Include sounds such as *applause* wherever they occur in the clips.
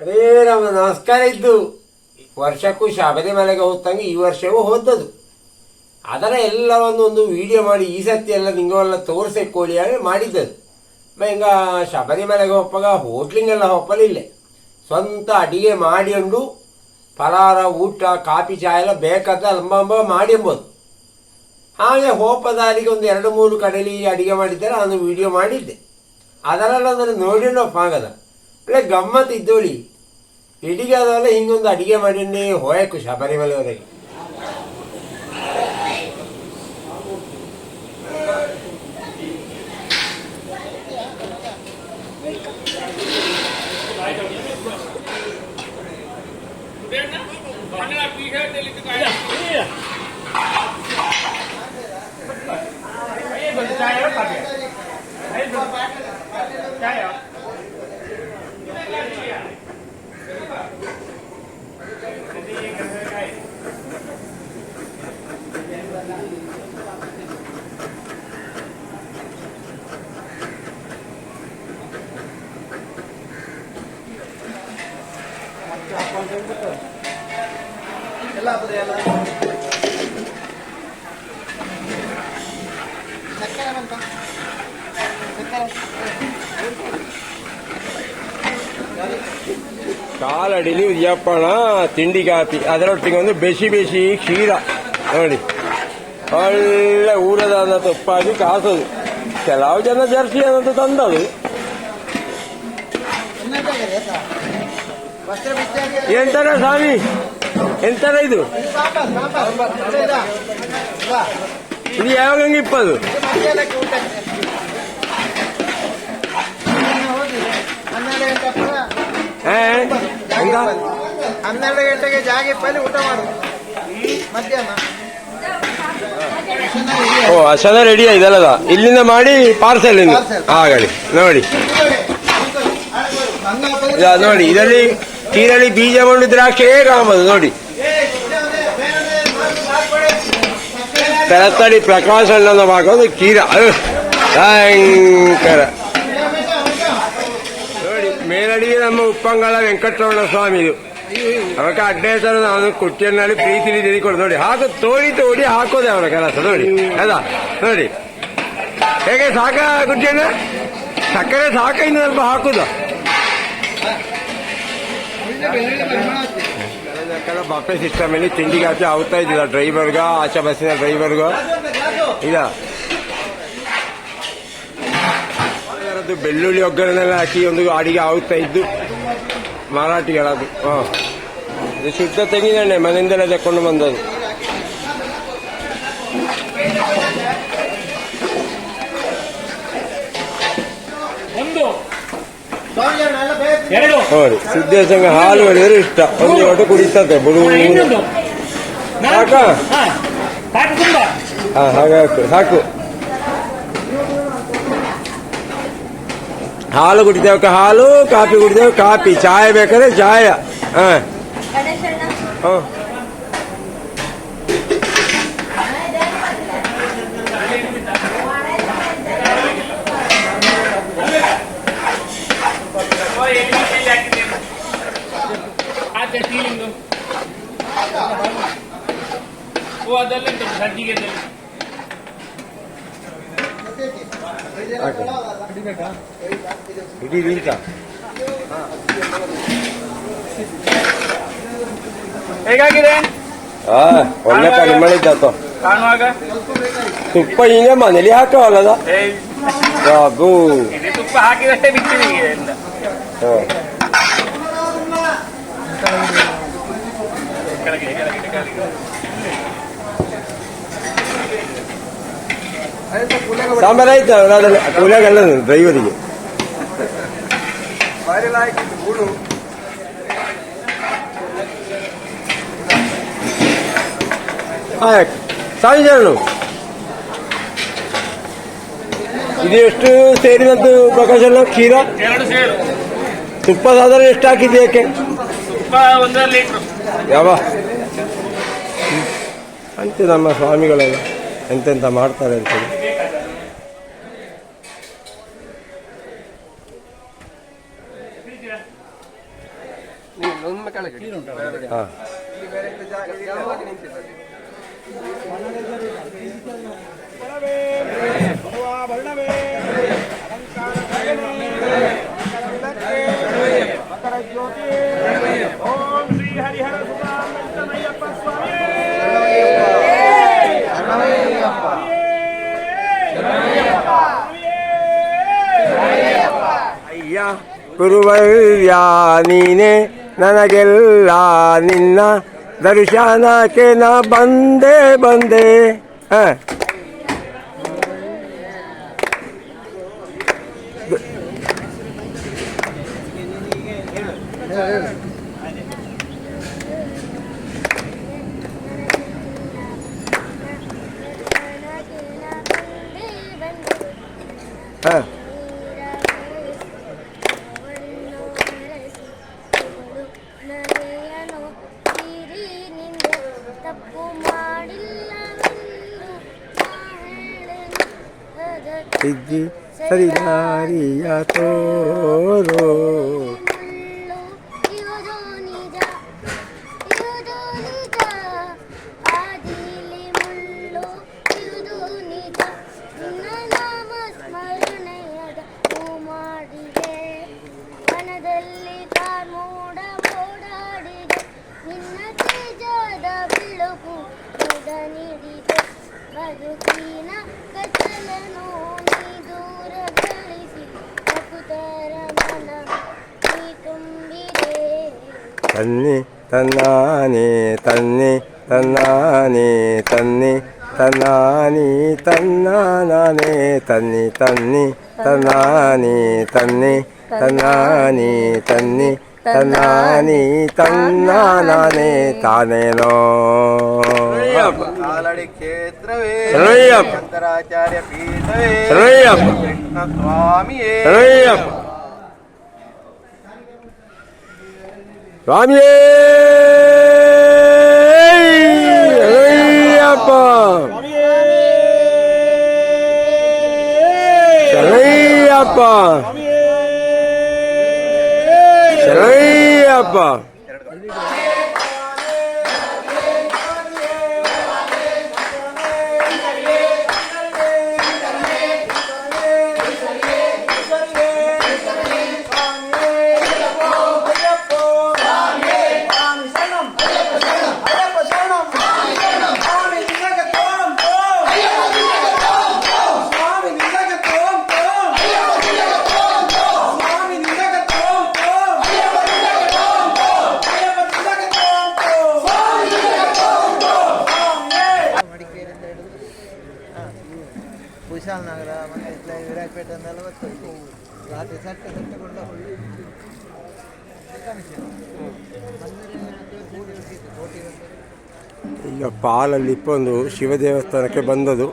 ಅರೇ ನಮ್ಮ ನಮಸ್ಕಾರ ಇದ್ದು. ವರ್ಷಕ್ಕೂ ಶಬರಿಮಲೆಗೆ ಹೋದಂಗೆ ಈ ವರ್ಷವೂ ಹೋದದ್ದು. ಅದರ ಎಲ್ಲವನ್ನು ಒಂದು ವಿಡಿಯೋ ಮಾಡಿ, ಈ ಸತಿ ಎಲ್ಲ ನಿಂಗೆಲ್ಲ ತೋರಿಸಿ ಕೋಳಿಯಾಗಿ ಮಾಡಿದ್ದದು ಹಿಂಗ ಶಬರಿಮಲೆಗೆ ಹೋಗ್ಪಾಗ ಹೋಟ್ಲಿಂಗೆಲ್ಲ ಒಪ್ಪಲಿಲ್ಲ ಸ್ವಂತ ಅಡಿಗೆ ಮಾಡಿಕೊಂಡು ಫಲಾರ ಊಟ, ಕಾಫಿ ಚಾಯ್ ಎಲ್ಲ ಬೇಕಾದ ಅಲ್ಬಂಬ ಮಾಡಿ ಎಂಬೋದು ಹಾಗೆ ಹೋಪದಾರಿಗೆ ಒಂದು ಎರಡು, ಮೂರು ಕಡೆಯಲ್ಲಿ ಅಡಿಗೆ ಮಾಡಿದ್ದಾರೆ ಅದನ್ನು ವಿಡಿಯೋ ಮಾಡಿದ್ದೆ. ಅದರಲ್ಲಿ ಅದನ್ನು ನೋಡಿಕೊಂಡು ಆಗದ ಒಳ್ಳೆ ಗಮ್ಮತ್ ಇದ್ದೋಳಿ ಇಡಿಗೆ ಅದಲ್ಲ ಹಿಂಗೊಂದು ಅಡಿಗೆ ಮಾಡಿಂಡೆ ಹೋಯಕು ಶಬರಿಮಲೆವರೆಗೆ ಕಾಲಡಿಲಿ ಉದ್ಯಪ್ಪಣ ತಿಂಡಿ ಕಾಪಿ. ಅದರೊಟ್ಟಿಗೆ ಒಂದು ಬೆಸಿ ಬೆಸಿ ಕ್ಷೀರ. ನೋಡಿ. ಒಳ್ಳೆ ಊರದ ತುಪ್ಪಾಗಿ ಕಾಸೋದು. ಕೆಲವು ಜನ ಜರ್ಸಿ ಅನ್ನೋದು ತಂದದು. ಎಂತರ ಸ್ವಾಮಿ ಎಂತರ ಇದು? ಇದು ಯಾವಾಗ ಇಪ್ಪದು? ಹನ್ನೆರಡು ಗಂಟೆಗೆ ಜಾಗಿಪ್ಪಲ್ಲಿ ಊಟ ಮಾಡು. ಮಧ್ಯಾಹ್ನ. ಓ ಅಸಲ ರೆಡಿ ಇದಲ್ಲದ? ಇಲ್ಲಿಂದ ಮಾಡಿ ಪಾರ್ಸೆಲ್ ಆಗಲಿ ನೋಡಿ. ನೋಡಿ ಇದರಲ್ಲಿ ತೀರಲ್ಲಿ ಬೀಜ ಬಂಡು ದ್ರಾಕ್ಷಿ ಕಾಣಬಹುದು ನೋಡಿ ತೆರತಡಿ ಪ್ರಕಾಶ ಅಣ್ಣನ ಹಾಕೋದು ಕೀರ ಅಹ್, ಭಯಂಕರ ನೋಡಿ ಮೇಲಡಿಗೆ ನಮ್ಮ ಉಪ್ಪಂಗಳ ವೆಂಕಟರಮಣ ಸ್ವಾಮಿ ಇದು ಅವಕ್ಕೆ ಅಡ್ಡೇಸರ ನಾನು ಕುಟ್ಟಿಯಲ್ಲಿ ಪ್ರೀತಿಲಿ ತಿಳ್ಕೊಂಡು ನೋಡಿ ಹಾಕು ತೋಡಿ ತೋಡಿ ಹಾಕೋದೆ ಅವರ ಕೆಲಸ ನೋಡಿ ಅದ ನೋಡಿ ಹೇಗೆ ಸಾಕ ಕುಟ್ಟಿಯನ್ನ ಸಕ್ಕರೆ ಸಾಕ ಇನ್ನು ಸ್ವಲ್ಪ ಹಾಕುದು ಕೆಲ ಬಫೆ ಸಿಸ್ಟಮ್ ಅಲ್ಲಿ ತಿಂಡಿಗೆ ಆಚೆ ಆಗ್ತಾ ಇದ್ದಿಲ್ಲ ಡ್ರೈವರ್ಗ ಆಚೆ ಬಸ್ಸಿನ ಡ್ರೈವರ್ಗ ಇದ ಅದರದ್ದು ಬೆಳ್ಳುಳ್ಳಿ ಒಗ್ಗರಣೆಲ್ಲ ಹಾಕಿ ಒಂದು ಅಡಿಗೆ ಆಗುತ್ತಾ ಇದ್ದು ಮಾರಾಟಿಗಳದು ಹ ಇದು ಶುದ್ಧ ತೆಂಗಿನೆಣ್ಣೆ ಮನೆಯಿಂದಲೇ ತಕೊಂಡು ಬಂದದ್ದು ನೋಡಿ ಸಿದ್ದೇಶಂಗ ಹಾಲು ಹೇಳಿದ್ರೆ ಇಷ್ಟ. ಒಂದು ಒಟ್ಟು ಕುಡಿತದೆ ಬುಡು ಸಾಕಾ? ಹಾ ಸಾಕು? ತುಂಬಾ ಹಾ ಹಾಗೆ ಹಾಕು ಸಾಕು. ಹಾಲು ಕುಡಿತೇವೆ ಹಾಲು ಕಾಫಿ ಕುಡಿತೇವೆ ಕಾಫಿ. ಚಾಯ ಬೇಕಾದ್ರೆ ಚಾಯ. ಹಾಂ. ಹಾ. ಆಚೆ ಸೀಲಿಂಗು ಓ ಅದೆಲ್ಲ ಉಂಟು ಸಜ್ಜಿಗೆ ಇಡೀ ನಿಂತ ಹೇಗಾಗಿದೆ ಹಾ ಒಳ್ಳೆ ಪರಿಮಳ ಇದ್ದಾತ ಕಾಣುವಾಗ ತುಪ್ಪ ಹಿಂಗೆ ಮನೇಲಿ ಹಾಕವಲ್ಲದ ಏಯ್, ಬಾಬು ಇದು ತುಪ್ಪ ಹಾಕಿದಷ್ಟೇ ಬಿಟ್ಟಿದೆ ಈಗ ಅಂತ ಹಾ. ಕೆಳಗೆ ಕೆಳಗೆ ಕೆಳಗೆ ಸಾಂಬಾರ್ ಆಯ್ತಾ ಕೂಲಿಯಾಗಲ್ಲ ಡ್ರೈವರಿಗೆ ಆಯ್ತು ಸಾಯಿ ಜನ ಇದು ಎಷ್ಟು ಸೇರಿದಂತು ಪ್ರಕಾಶ್ ಅಲ್ಲ ಕ್ಷೀರ ಎರಡು ಸೇರು ತುಪ್ಪ ಸಾಧಾರಣ ಎಷ್ಟು ಯಾವ? ಅಂತೆ ನಮ್ಮ ಸ್ವಾಮಿಗಳೆಲ್ಲ ಎಂತೆಂತ ಮಾಡ್ತಾರೆ ಅಂತೇಳಿ ಹಾಂ. ಓಂ ಶ್ರೀ ಹರಿಹರ ಸುತಾನಂದಮಯ್ಯಪ್ಪ ಸ್ವಾಮಿ ಅಯ್ಯ ಗುರುವರ್ಯ ನೀನೆ ನನಗೆಲ್ಲ ನಿನ್ನ ದರ್ಶನಕ್ಕೆ ನಾ ಬಂದೆ ಬಂದೆ ಹಾಂ ಹಾಂ ತಪ್ಪು ಮಾಡಿಲ್ಲವೆಂದು ನಾ ಹೇಳೆನು. ಅದಕ್ಕೆ ಇಜ್ಜಿ ಸರಿದಾರಿಯ ತೋರೋ తన్ని తన్నాని తన్ని తన్నాని తన్నానే తన్ని తన్ని తన్నాని తన్ని తన్నాని తన్ని తన్నాని తన్నానే తానేలో స్వామి క్షేత్రవే. స్వామియే! Papa. Shalom. Shalom. Shalom. Shalom. ಪಾಲಲ್ಲಿ ಇಪ್ಪೊಂದು Shiva ದೇವಸ್ಥಾನಕ್ಕೆ ಬಂದದು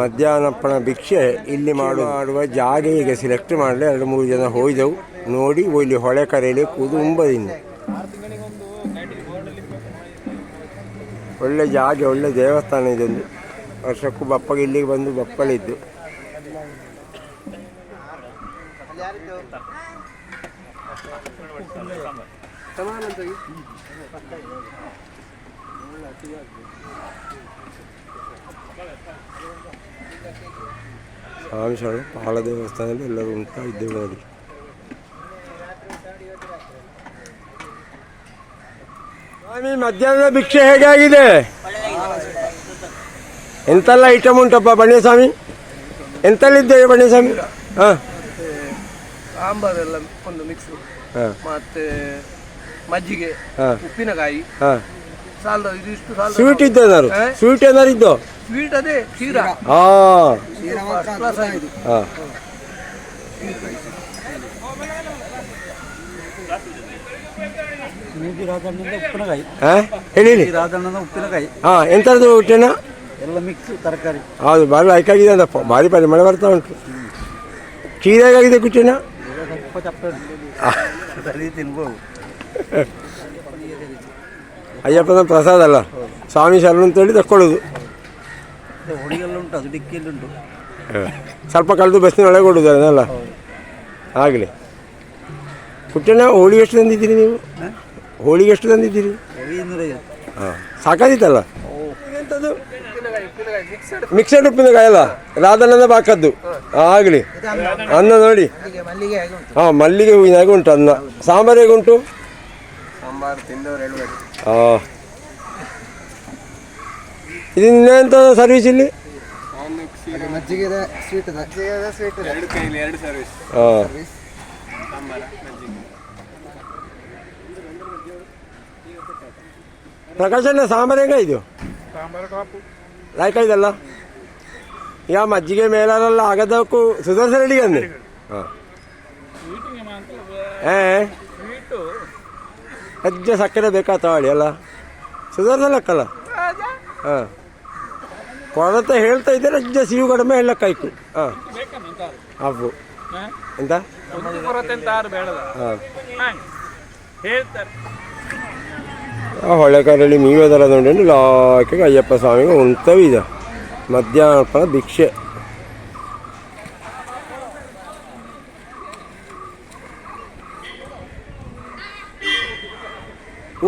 ಮಧ್ಯಾಹ್ನಪ್ಪನ ಭಿಕ್ಷೆ ಇಲ್ಲಿ ಮಾಡುವ ಜಾಗ ಈಗ ಸಿಲೆಕ್ಟ್ ಮಾಡಲಿ ಎರಡು ಮೂರು ಜನ ಹೋಯ್ದೆವು ನೋಡಿ, ಇಲ್ಲಿ ಹೊಳೆ ಕರೆಯಲ್ಲಿ ಕೂದು ಉಂಬದಿಂದ ಒಳ್ಳೆ ಜಾಗ, ಒಳ್ಳೆ ದೇವಸ್ಥಾನ ಇದೊಂದು ವರ್ಷಕ್ಕೂ ಬಪ್ಪಗೆ ಇಲ್ಲಿಗೆ ಬಂದು ಬಪ್ಪಳಿದ್ದು ಯಾರಿದ್ದು ಸ್ವಾಮಿ ಶರಣ ಪಾಲ ದೇವಸ್ಥಾನದಲ್ಲಿ ಎಲ್ಲರೂ ಉಂಟಾ ಇದ್ದೇವೆ ನೋಡಿ ಸ್ವಾಮಿ ಮಧ್ಯಾಹ್ನದ ಭಿಕ್ಷೆ ಹೇಗಾಗಿದೆ? ಎಂತೆಲ್ಲ ಐಟಮ್ ಉಂಟಪ್ಪ ಬಣ್ಣಿಸ್ವಾಮಿ ಎಂತೆಲ್ಲಿದ್ದೇವೆ ಬಣ್ಣಿಸ್ವಾಮಿ ಹಾಂ. ಸಾಂಬಾರೆಲ್ಲ ಒಂದು ಮಿಕ್ಸ್ ಮತ್ತೆ ಮಜ್ಜಿಗೆ ಉಪ್ಪಿನಕಾಯಿ ಹಾಂ. ಸಾಲದ ಇದಿಷ್ಟು ಸಾಲದ. ಸ್ವೀಟ್ ಇದ್ದ ಏನಾರು ಸ್ವೀಟ್ ಏನಾರು ಇದ್ದು? ಸ್ವೀಟ್ ಅದೇ ಕ್ಷೀರ. ಹಾ ಕ್ಲಾಸ್ ಆಗಿದೆ. ಹಾ. ಉಪ್ಪಿನಕಾಯಿ ಹಾಂ? ಹೇಳಿ ಹೇಳಿ. ರಾಜಣ್ಣನ ಉಪ್ಪಿನಕಾಯಿ ಹಾಂ ಎಂಥದ್ದು ಊಟನ ಎಲ್ಲ ಮಿಕ್ಸ್ ತರಕಾರಿ. ಹೌದು ಭಾರಿ ಲೈಕಾಗಿದೆ ಅದಪ್ಪ. ಭಾರಿ ಪರಿಮಳ ಬರ್ತಾ ಉಂಟು. ಕ್ಷೀರ ಹೇಗಾಗಿದೆ ಕುಟ್ಟಿನ ಸ್ವಲ್ಪ ತಿನ್ಬೋದು. *laughs* ಅಯ್ಯಪ್ಪನ ಪ್ರಸಾದ ಅಲ್ಲ. ಸ್ವಾಮಿ ಶರಣ ಅಂತೇಳಿ ತಕ್ಕೊಳ್ಳೋದು. ಮತ್ತೆ ಹೊಡಿಗೆಲ್ಲ ಉಂಟು ಅದು ಡಿಕ್ಕಿಯಲ್ಲಿ ಉಂಟು. ಸ್ವಲ್ಪ ಕಳೆದು ಬಸ್ಸಿನೊಳಗೆ ಕೊಡೋದು ಅದನ್ನೆಲ್ಲ ಆಗಲಿ. ಪುಟ್ಟಣ್ಣ ಹೋಳಿ ಎಷ್ಟು ತಂದಿದ್ದೀರಿ ನೀವು? ಹೋಳಿಗೆ ಎಷ್ಟು ತಂದಿದ್ದೀರಿ? ಹಾಂ. ಸಾಕಾದಿತ್ತಲ್ಲ ಮಿಕ್ಸಡ್ ಉಪ್ಪಿನಕಾಯಿ ಅಲ್ಲ? ರಾಧನನ್ನ ಬಾಕದ್ದು ಆಗಲಿ. ಅನ್ನ ನೋಡಿ. ಹಾಂ ಮಲ್ಲಿಗೆ ಹೂವಿನಾಗೆ ಉಂಟು ಅನ್ನ. ಸಾಂಬಾರು ಹೇಗೆ ಉಂಟು? ಸಾಂಬಾರು ತಿಂದವರು ಹೇಳುವರು ಹಾಂ ಇದು ಇನ್ನೆಂಥ ಸರ್ವಿಸ್ ಇಲ್ಲಿ? ಮಜ್ಜಿಗೆ ಇದೆ ಸ್ವೀಟ್ ಮಜ್ಜಿಗೆದ ಸ್ವೀಟ್ ಎರಡು ಕೈಲಿ ಎರಡು ಸರ್ವಿಸ್ ಹಾಂ ಸಾಂಬಾರ ಮಜ್ಜಿಗೆ. ಪ್ರಕಾಶಣ್ಣ ಸಾಂಬಾರು ಹೆಂಗ ಇದು? ಸಾಂಬಾರು ಟಾಪು ಲೈಕ್ ಇದಲ್ಲ? ಈಗ ಮಜ್ಜಿಗೆ ಮೇಲಾರಲ್ಲ ಆಗದಕ್ಕೂ ಅಂದೆ. ಹಾಂ ಏ ಹೆಜ್ಜೆ ಸಕ್ಕರೆ ಬೇಕಾ ತಾಳಿ ಅಲ್ಲ? ಸುಧಾರಿಸಲಕ್ಕಲ್ಲ ಲೆಕ್ಕಲ್ಲ ಹಾಂ. ಕೊಡತ ಹೇಳ್ತಾ ಇದ್ದಾರೆ ಹೆಜ್ಜೆ ಸಿಹಿ ಕಡಿಮೆ ಹೇಳಕ್ಕಾಯ್ತು ಹಾಂ. ಅಬ್ಬು ಎಂತ? ಹೊಳೆಕಾರಲ್ಲಿ ಮೀವದರ ನೋಡಿ ಲಾಕಿಗೆ ಅಯ್ಯಪ್ಪ ಸ್ವಾಮಿಗೆ ಉಂಟವಿದ ಮಧ್ಯಾಹ್ನ ಭಿಕ್ಷೆ.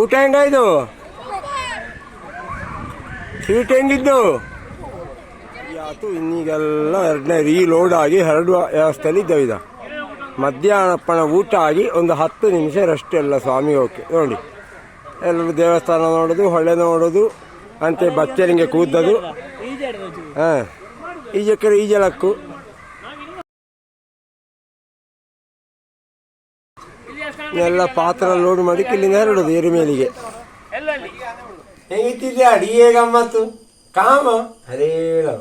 ಊಟ ಹೆಂಗಾಯ್ತು? ಸೀಟ್ ಹೆಂಗಿದ್ದು? ಯಾತು ಇನ್ನೀಗೆಲ್ಲ ಎರಡನೇ ರೀಲೋಡ್ ಆಗಿ ಹರಡುವ ವ್ಯವಸ್ಥೆಯಲ್ಲಿ ಇದ್ದಾವೆ ಇದು ಮಧ್ಯಾಹ್ನಪ್ಪನ ಊಟ ಆಗಿ ಒಂದು ಹತ್ತು ನಿಮಿಷ ರೆಸ್ಟ್ ಎಲ್ಲ ಸ್ವಾಮಿ ಓಕೆ ನೋಡಿ. ಎಲ್ಲರೂ ದೇವಸ್ಥಾನ ನೋಡೋದು, ಹೊಳೆ ನೋಡೋದು, ಅಂತೆ ಬಚ್ಚರಿಗೆ ಕೂದದು ಹಾಂ ಈಜಕ್ಕೆ ಈಜಲಕ್ಕು. ಎಲ್ಲ ಪಾತ್ರ ಲೋಡ್ ಮಾಡಿ ಇಲ್ಲಿಂದ ಹರಡೋದು ಎರಿಮೇಲಿಗೆ ಮೇಲಿಗೆ. ಹೆಂಗಿತ್ತಿದ್ದೆ ಅಡಿಗೆ ಗಮ್ಮತ್ತು ಕಾಮ ಹರೇ ರಾಮ